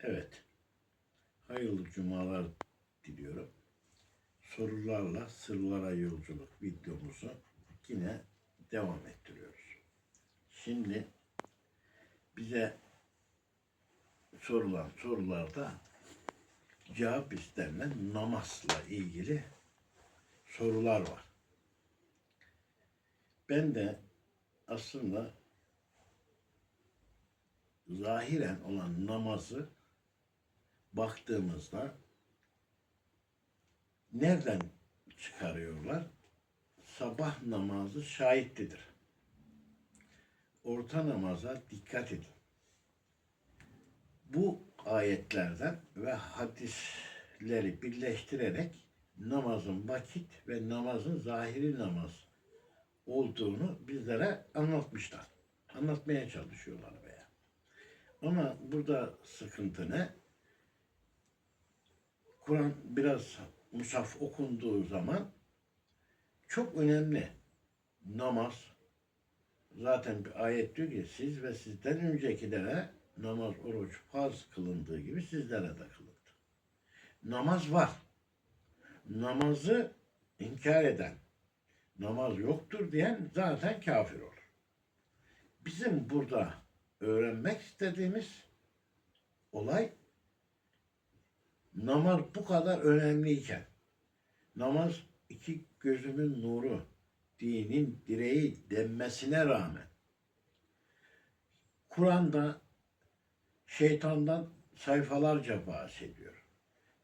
Evet. Hayırlı cumalar diliyorum. Sorularla sırlara yolculuk videomuzu yine devam ettiriyoruz. Şimdi bize sorulan sorularda cevap istenilen namazla ilgili sorular var. Ben de aslında zahiren olan namazı baktığımızda nereden çıkarıyorlar? Sabah namazı şahitlidir. Orta namaza dikkat edin. Bu ayetlerden ve hadisleri birleştirerek namazın vakit ve namazın zahiri namaz olduğunu bizlere anlatmışlar. Anlatmaya çalışıyorlar veya. Ama burada sıkıntı ne? Kur'an biraz musaf okunduğu zaman çok önemli. Namaz zaten bir ayet diyor ki siz ve sizden öncekilere namaz, oruç farz kılındığı gibi sizlere de kılındı. Namaz var. Namazı inkar eden, namaz yoktur diyen zaten kafir olur. Bizim burada öğrenmek istediğimiz olay namaz bu kadar önemliyken namaz iki gözümün nuru dinin direği denmesine rağmen Kur'an'da şeytandan sayfalarca bahsediyor.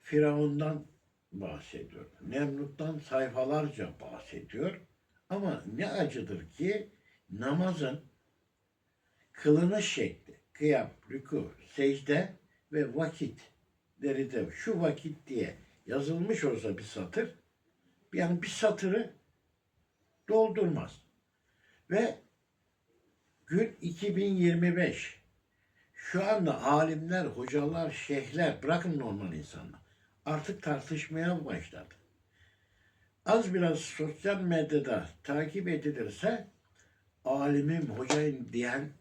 Firavundan bahsediyor. Nemrut'tan sayfalarca bahsediyor. Ama ne acıdır ki namazın kılınış şekli, kıyam, rükû, secde ve vakitleri de şu vakit diye yazılmış olsa bir satır, yani bir satırı doldurmaz. Ve gün 2025. Şu anda alimler, hocalar, şeyhler, bırakın normal insanlar. Artık tartışmaya başladı. Az biraz sosyal medyada takip edilirse alimim, hocayım diyen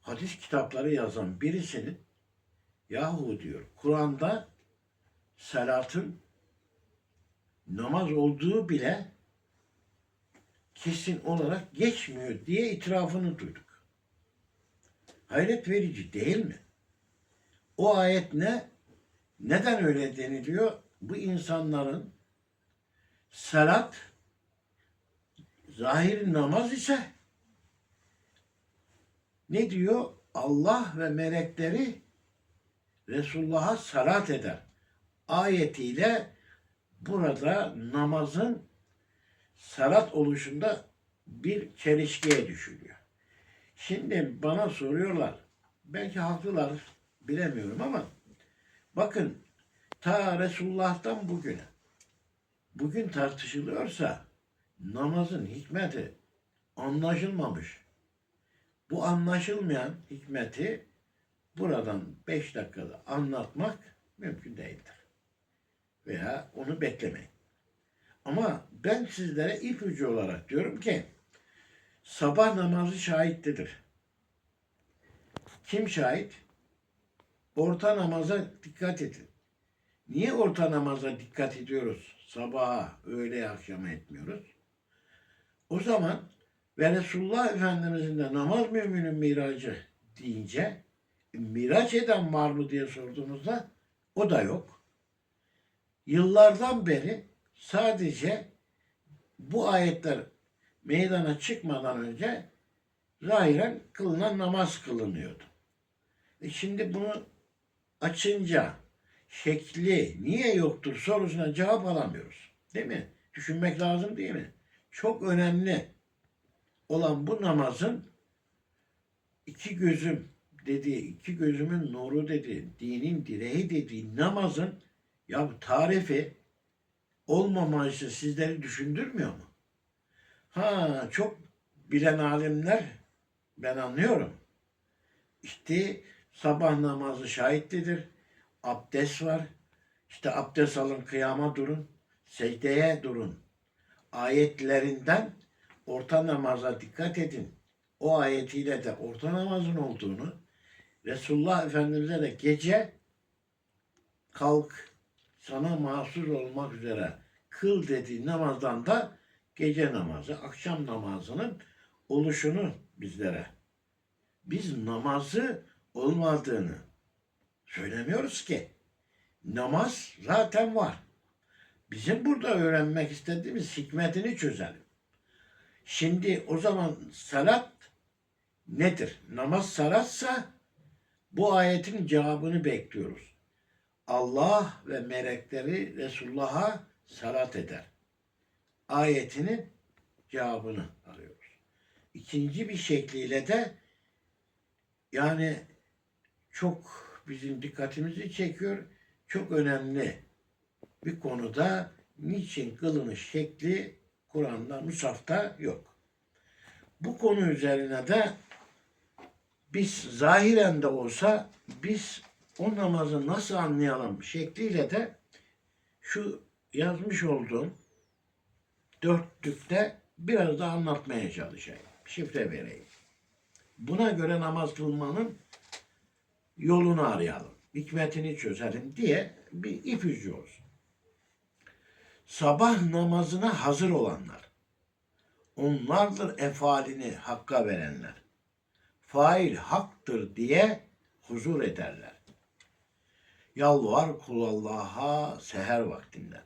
hadis kitapları yazan birisinin yahu diyor Kur'an'da salatın namaz olduğu bile kesin olarak geçmiyor diye itirafını duyduk. Hayret verici değil mi? O ayet ne? Neden öyle deniliyor? Bu insanların salat zahir namaz ise ne diyor? Allah ve melekleri Resulullah'a salat eder. Ayetiyle burada namazın salat oluşunda bir çelişkiye düşülüyor. Şimdi bana soruyorlar. Belki haklılar bilemiyorum ama bakın ta Resulullah'tan bugüne bugün tartışılıyorsa namazın hikmeti anlaşılmamış. Bu anlaşılmayan hikmeti buradan beş dakikada anlatmak mümkün değildir. Veya onu beklemeyin. Ama ben sizlere ipucu olarak diyorum ki sabah namazı şahitlidir. Kim şahit? Orta namaza dikkat edin. Niye orta namaza dikkat ediyoruz? Sabaha, öğle, akşama etmiyoruz. O zaman ve Resulullah Efendimizin de namaz müminin miracı deyince miraç eden var mı diye sorduğumuzda o da yok. Yıllardan beri sadece bu ayetler meydana çıkmadan önce zahiren kılınan namaz kılınıyordu. E şimdi bunu açınca şekli niye yoktur sorusuna cevap alamıyoruz. Değil mi? Düşünmek lazım değil mi? Çok önemli olan bu namazın iki gözüm dediği, iki gözümün nuru dediği, dinin direği dediği namazın ya tarifi olmaması sizleri düşündürmüyor mu? Ha çok bilen alimler ben anlıyorum. İşte sabah namazı şahitlidir. Abdest var. İşte abdest alın kıyama durun. Secdeye durun. Ayetlerinden orta namaza dikkat edin. O ayetiyle de orta namazın olduğunu Resulullah Efendimiz'e de gece kalk sana mahsus olmak üzere kıl dediği namazdan da gece namazı, akşam namazının oluşunu bizlere. Biz namazı olmadığını söylemiyoruz ki. Namaz zaten var. Bizim burada öğrenmek istediğimiz hikmetini çözelim. Şimdi o zaman salat nedir? Namaz salatsa bu ayetin cevabını bekliyoruz. Allah ve melekleri Resulullah'a salat eder. Ayetinin cevabını arıyoruz. İkinci bir şekliyle de yani çok bizim dikkatimizi çekiyor. Çok önemli bir konuda niçin kılınış şekli Kur'an'da, Musaf'ta yok. Bu konu üzerine de biz zahiren de olsa biz o namazı nasıl anlayalım şekliyle de şu yazmış olduğum dörtlükte biraz da anlatmaya çalışayım. Şifre vereyim. Buna göre namaz kılmanın yolunu arayalım. Hikmetini çözelim diye bir ipucu olsun. Sabah namazına hazır olanlar. Onlardır efalini hakka verenler. Fail haktır diye huzur ederler. Yalvar kul Allah'a seher vaktinde.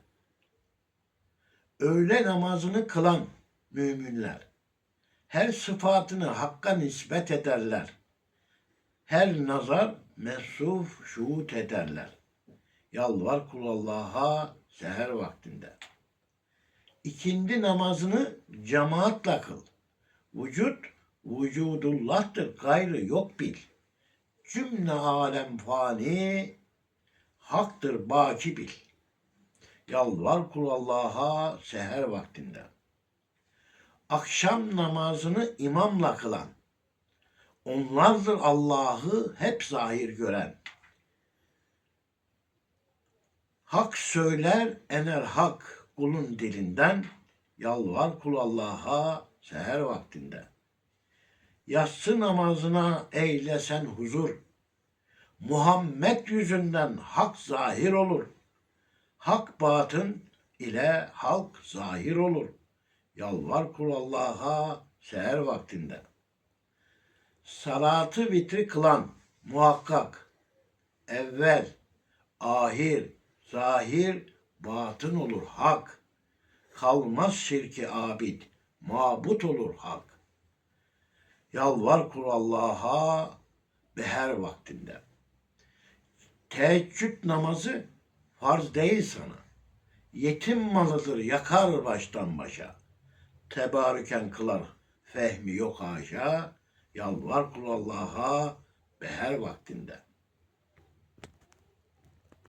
Öğle namazını kılan müminler. Her sıfatını hakka nispet ederler. Her nazar mesuf şuhut ederler. Yalvar kul Allah'a seher vaktinde. İkindi namazını cemaatle kıl. Vücut vücudullah'tır gayrı yok bil. Cümle alem fani haktır baki bil. Yalvar kul Allah'a seher vaktinde. Akşam namazını imamla kılan. Onlardır Allah'ı hep zahir gören. Hak söyler ener hak kulun dilinden. Yalvar kul Allah'a seher vaktinde. Yatsı namazına eylesen huzur. Muhammed yüzünden hak zahir olur. Hak batın ile halk zahir olur. Yalvar kul Allah'a seher vaktinde. Salatı vitri kılan muhakkak evvel, ahir, zahir, batın olur hak. Kalmaz şirki abid, mabut olur hak. Yalvar kul Allah'a beher vaktinde. Teheccüd namazı farz değil sana. Yetim malıdır yakar baştan başa. Tebarüken kılar fehmi yok haşa. Yalvar kul Allah'a beher vaktinde.